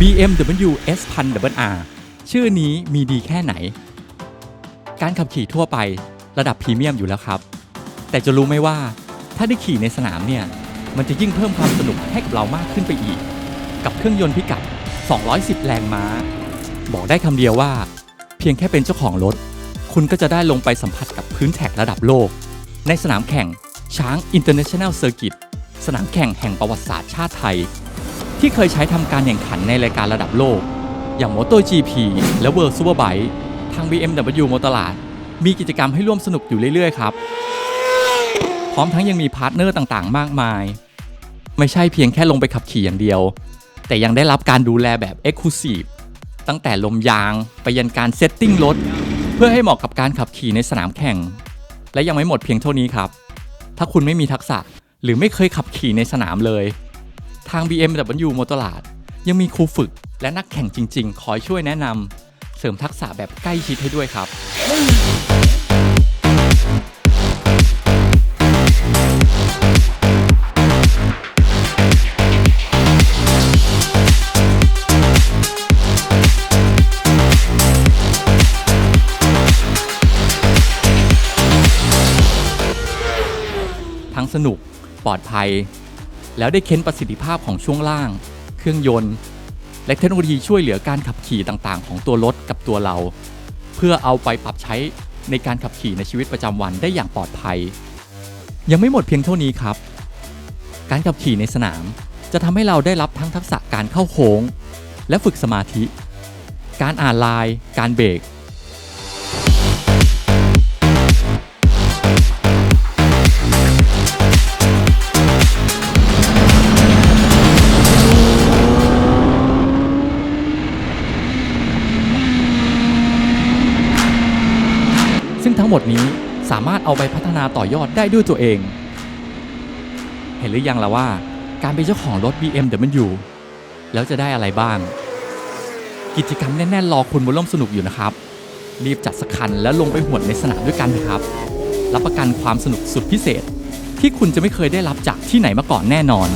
BMW S 1000 R ชื่อนี้มีดีแค่ไหน การขับขี่ทั่วไประดับพรีเมียมอยู่แล้วครับ แต่จะรู้ไหมว่าถ้าได้ขี่ในสนามเนี่ย มันจะยิ่งเพิ่มความสนุกให้กับเรามากขึ้นไปอีก กับเครื่องยนต์พิกัด 210 แรงม้า บอกได้คำเดียวว่า เพียงแค่เป็นเจ้าของรถ คุณก็จะได้ลงไปสัมผัสกับพื้นแท็กระดับโลก ในสนามแข่งช้าง International Circuit สนามแข่งแห่งประวัติศาสตร์ชาติไทย ที่เคยใช้ทำการแข่งขันในรายการระดับโลก อย่าง MotoGP และ World Superbike ทาง BMW มอเตอร์ลาดมีกิจกรรมให้ร่วมสนุกอยู่เรื่อย ๆ ครับ พร้อมทั้งยังมีพาร์ทเนอร์ต่างๆ มากมาย ไม่ใช่เพียงแค่ลงไปขับขี่อย่างเดียว แต่ยังได้รับการดูแลแบบ Exclusive ตั้งแต่ลมยางไปยันการเซตติ้งรถเพื่อให้เหมาะกับการขับขี่ในสนามแข่ง และยังไม่หมดเพียงเท่านี้ครับ ถ้าคุณไม่มีทักษะหรือไม่เคยขับขี่ในสนามเลย ทาง BMW มอเตอร์ลาด ยังมีครูฝึกและนักแข่งจริง ๆ คอยช่วยแนะนำเสริมทักษะแบบใกล้ชิดให้ด้วยครับ ทั้งสนุกปลอดภัย แล้วได้เค้นประสิทธิภาพของช่วงล่าง เครื่องยนต์ และเทคโนโลยีช่วยเหลือการขับขี่ต่างๆ ของตัวรถกับตัวเรา เพื่อเอาไปปรับใช้ในการขับขี่ในชีวิตประจำวันได้อย่างปลอดภัย ยังไม่หมดเพียงเท่านี้ครับ การขับขี่ในสนาม จะทำให้เราได้รับทั้งทักษะการเข้าโค้ง และฝึกสมาธิ การอ่านลาย การเบรก ทั้งหมดนี้สามารถเอาไปพัฒนาต่อยอดได้ด้วยตัวเอง เห็นหรือยังล่ะว่า การเป็นเจ้าของรถ BMW แล้วจะได้อะไรบ้าง กิจกรรมแน่นๆรอคุณมาร่มสนุกอยู่นะครับ รีบจัดสักคันแล้วลงไปหวดในสนามด้วยกันนะครับ รับประกันความสนุกสุดพิเศษ ที่คุณจะไม่เคยได้รับจากที่ไหนมาก่อนแน่นอน